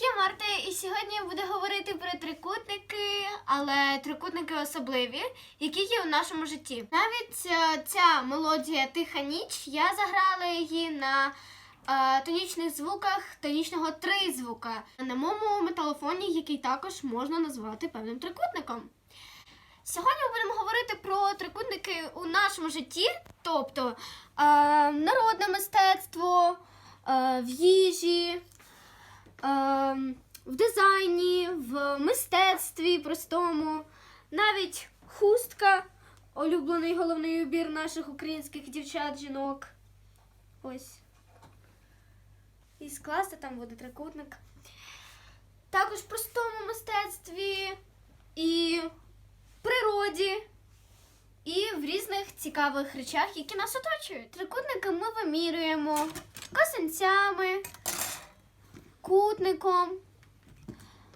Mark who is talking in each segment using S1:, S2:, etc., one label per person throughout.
S1: я Марта, і сьогодні я буду говорити про трикутники, але трикутники особливі, які є у нашому житті. Навіть е, ця мелодія Тиха ніч я заграла її на е, тонічних звуках тонічного тризвука на моєму металофоні, який також можна назвати певним трикутником. Сьогодні ми будемо говорити про трикутники у нашому житті, тобто е, народне мистецтво, е, в їжі, в дизайні, в мистецтві простому, навіть хустка, улюблений головний убір наших українських дівчат-жінок. Ось. І скласти там буде трикутник. Також в простому мистецтві і природі і в різних цікавих речах, які нас оточують. Трикутники ми вимірюємо косинцями, кутником.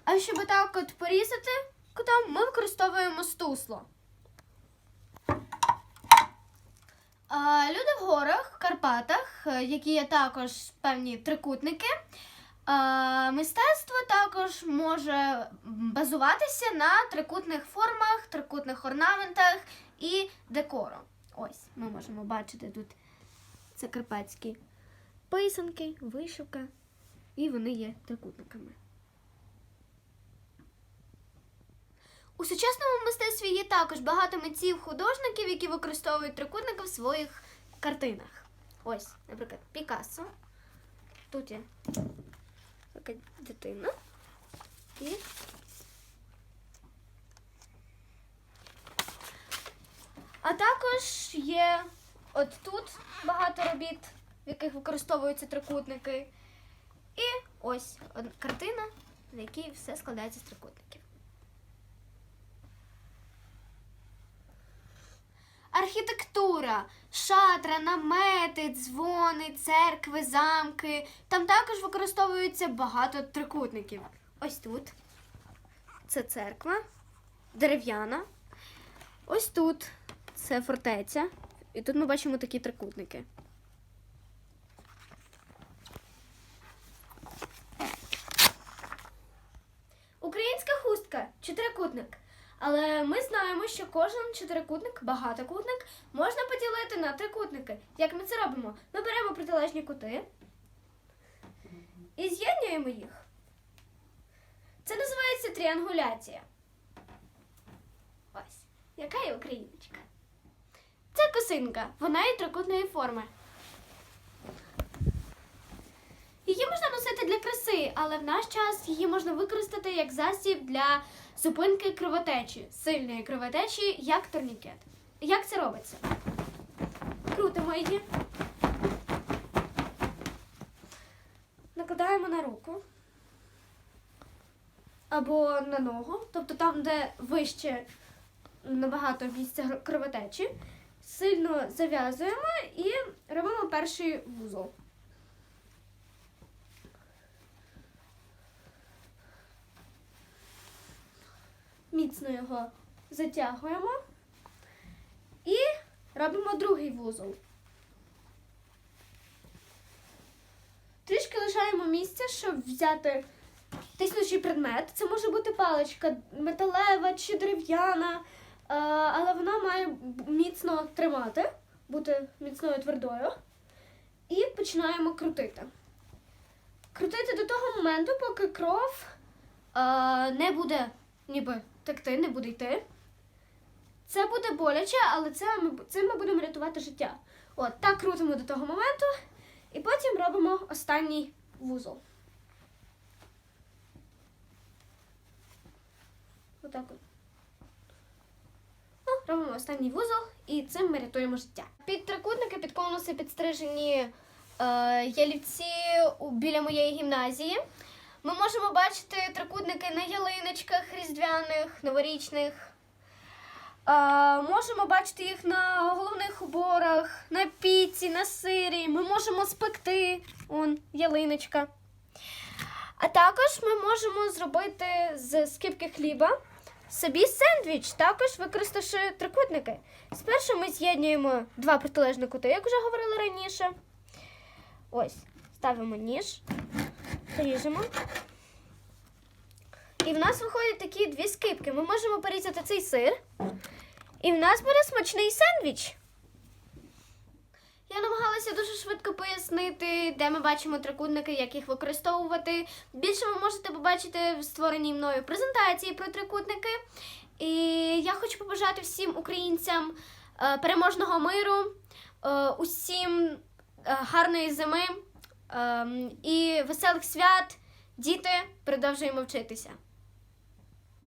S1: А щоб так от порізати кутом, ми використовуємо стусло. Люди в горах, в Карпатах, які є також певні трикутники. Мистецтво також може базуватися на трикутних формах, трикутних орнаментах і декору. Ось ми можемо бачити тут це карпатські писанки, вишивка, і вони є трикутниками. У сучасному мистецтві є також багато митців художників, які використовують трикутники в своїх картинах. Ось, наприклад, Пікассо. Тут є така дитина. І а також є от тут багато робіт, в яких використовуються трикутники. І ось картина, на якій все складається з трикутників. Архітектура, шатра, намети, дзвони, церкви, замки. Там також використовується багато трикутників. Ось тут це церква, дерев'яна. Ось тут це фортеця. І тут ми бачимо такі трикутники. Українська хустка чотирикутник. Але ми знаємо, що кожен чотирикутник, багатокутник, можна поділити на трикутники. Як ми це робимо? Ми беремо протилежні кути і з'єднуємо їх. Це називається тріангуляція. Ось, яка є україночка. Це косинка, вона є трикутної форми. Її можна носити для краси, але в наш час її можна використати як засіб для зупинки кровотечі, сильної кровотечі, як турнікет. Як це робиться? Крутимо її. Накладаємо на руку або на ногу, тобто там, де вище набагато місця кровотечі. Сильно зав'язуємо і робимо перший вузол. Міцно його затягуємо і робимо другий вузол. Трішки лишаємо місця, щоб взяти тиснучий предмет. Це може бути паличка металева чи дерев'яна, е, але вона має міцно тримати, бути міцною твердою. І починаємо крутити. Крутити до того моменту, поки кров е, не буде ніби текти, не буде йти. Це буде боляче, але це ми, цим ми будемо рятувати життя. От, так крутимо до того моменту, і потім робимо останній вузол. Отак от. Ну, робимо останній вузол, і цим ми рятуємо життя. Під трикутники, під конуси підстрижені е, ялівці біля моєї гімназії. Ми можемо бачити трикутники на ялиночках різдвяних, новорічних. Е, можемо бачити їх на головних уборах, на піці, на сирі. Ми можемо спекти он, ялиночка. А також ми можемо зробити з скипки хліба собі сендвіч, також використавши трикутники. Спершу ми з'єднуємо два протилежні кути, як вже говорили раніше. Ось, ставимо ніж, ріжемо. І в нас виходять такі дві скипки. Ми можемо порізати цей сир. І в нас буде смачний сендвіч. Я намагалася дуже швидко пояснити, де ми бачимо трикутники, як їх використовувати. Більше ви можете побачити в створеній мною презентації про трикутники. І я хочу побажати всім українцям е, переможного миру, е, усім е, гарної зими і веселих свят. Діти, продовжуємо вчитися.